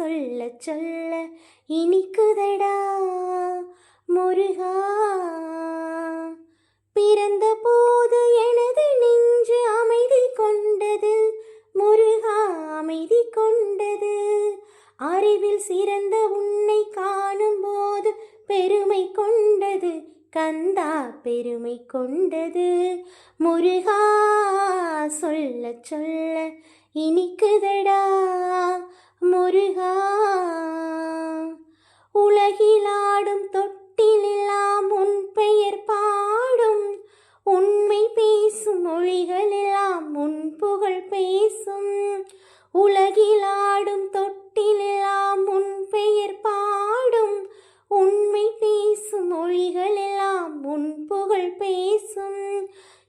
சொல்ல சொல்ல இனிக்குதடா முருகா. பிறந்த போது எனது நெஞ்சு அமைதி கொண்டது முருகா அமைதி கொண்டது. அறிவில் சிறந்த உன்னை காணும் போது பெருமை கொண்டது கந்தா பெருமை கொண்டது. முருகா சொல்ல சொல்ல இனிக்குதடா.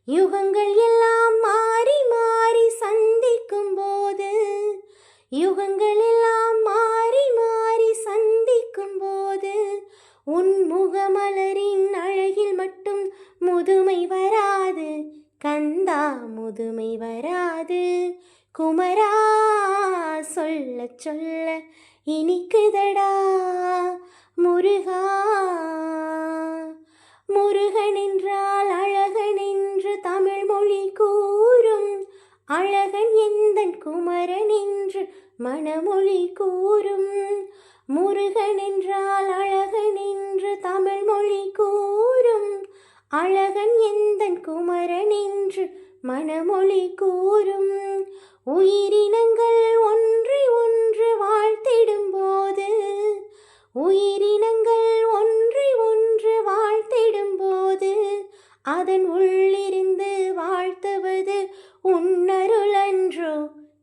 யுகங்கள் எல்லாம் மாறி மாறி சந்திக்கும் போது யுகங்கள் எல்லாம் மாறி மாறி சந்திக்கும் போது உன் முகமலரின் அழகில் மட்டும் முதுமை வராது கந்தா முதுமை வராது. குமரா சொல்ல சொல்ல இனிக்குதடா முருகா அழகன் எந்தன் குமரன் என்று மணமொழி கூறும். முருகன் என்றால் அழகன் என்று தமிழ் மொழி கூறும். அழகன் எந்தன் குமரன் என்று மணமொழி கூறும். உயிரினங்கள் ஒன்றை ஒன்று வாழ்த்திடும் போது உயிரினங்கள் ஒன்றை ஒன்று வாழ்த்திடும் போது அதன் உள்ளிரு உன்னருளன்றோ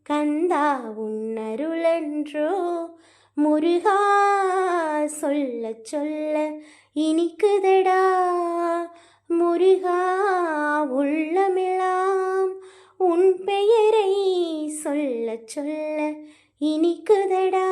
கந்தா உன்னருளன்றோ முருகா சொல்ல சொல்ல இனிக்குதடா. முருகா உள்ளமெல்லாம் உன் பெயரை சொல்ல சொல்ல இனிக்குதடா.